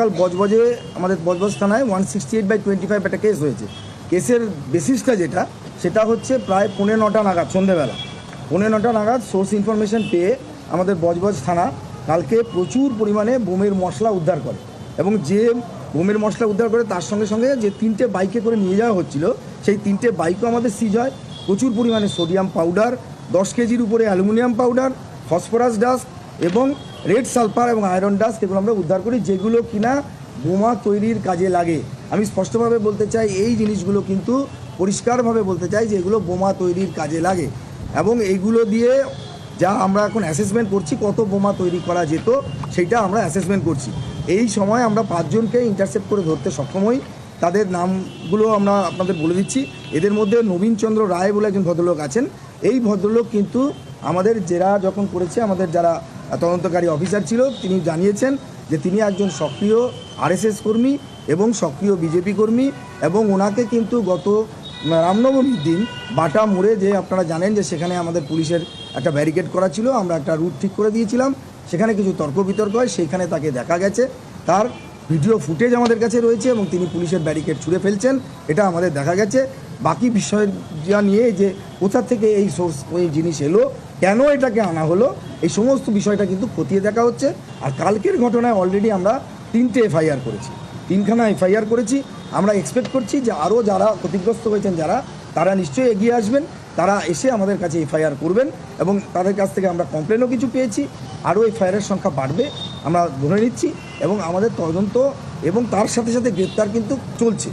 গতকাল বজবজে আমাদের বজবজ থানায় one sixty eight by twenty five একটা কেস হয়েছে। কেসের বেসিসটা যেটা, সেটা হচ্ছে প্রায় পৌনে নটা নাগাদ সন্ধেবেলা পৌনে নটা নাগাদ সোর্স ইনফরমেশন পেয়ে আমাদের বজবজ থানা কালকে প্রচুর পরিমাণে বোমের মশলা উদ্ধার করে। এবং যে বোমের মশলা উদ্ধার করে, তার সঙ্গে সঙ্গে যে তিনটে বাইকে করে নিয়ে যাওয়া হচ্ছিল, সেই তিনটে বাইকও আমাদের সিজ হয়। প্রচুর পরিমাণে সোডিয়াম পাউডার দশ কেজির উপরে অ্যালুমিনিয়াম পাউডার ফসফরাস ডাস্ট এবং রেড সালফার এবং আয়রন ডাস্ট এগুলো আমরা উদ্ধার করি, যেগুলো কিনা বোমা তৈরির কাজে লাগে। আমি স্পষ্টভাবে বলতে চাই, এই জিনিসগুলো কিন্তু পরিষ্কারভাবে বলতে চাই যে এগুলো বোমা তৈরির কাজে লাগে। এবং এইগুলো দিয়ে যা আমরা এখন অ্যাসেসমেন্ট করছি, কত বোমা তৈরি করা যেত, সেটা আমরা অ্যাসেসমেন্ট করছি। এই সময় আমরা পাঁচজনকে ইন্টারসেপ্ট করে ধরতে সক্ষম হই। তাদের নামগুলো আমরা আপনাদের বলে দিচ্ছি। এদের মধ্যে নবীনচন্দ্র রায় বলে একজন ভদ্রলোক আছেন। এই ভদ্রলোক কিন্তু আমাদের জেরা যখন করেছে, আমাদের যারা তদন্তকারী অফিসার ছিল, তিনি জানিয়েছেন যে তিনি একজন সক্রিয় আরএসএস কর্মী এবং সক্রিয় বিজেপি কর্মী এবং ওনাকে কিন্তু গত রামনবমীর দিন বাটা মোড়ে যে আপনারা জানেন যে সেখানে আমাদের পুলিশের একটা ব্যারিকেড করা ছিল, আমরা একটা রুট ঠিক করে দিয়েছিলাম, সেখানে কিছু তর্ক বিতর্ক হয়, সেইখানে তাকে দেখা গেছে, তার ভিডিও ফুটেজ আমাদের কাছে রয়েছে এবং তিনি পুলিশের ব্যারিকেড ছুঁড়ে ফেলছেন, এটা আমাদের দেখা গেছে। বাকি বিষয় যা নিয়ে যে কোথা থেকে এই সোর্স ওই জিনিস এলো, কেন এটাকে আনা হলো এই সমস্ত বিষয়টা কিন্তু খতিয়ে দেখা হচ্ছে। আর কালকের ঘটনায় অলরেডি আমরা তিনটে এফআইআর করেছি। তিনখানা এফআইআর করেছি। আমরা এক্সপেক্ট করছি যে আরও যারা ক্ষতিগ্রস্ত হয়েছেন যারা, তারা নিশ্চয়ই এগিয়ে আসবেন। তারা এসে আমাদের কাছে এফআইআর করবেন এবং তাদের কাছ থেকে আমরা কমপ্লেনও কিছু পেয়েছি। আরও এফআইআরের সংখ্যা বাড়বে, আমরা ধরে নিচ্ছি। এবং আমাদের তদন্ত এবং তার সাথে সাথে গ্রেপ্তার কিন্তু চলছে।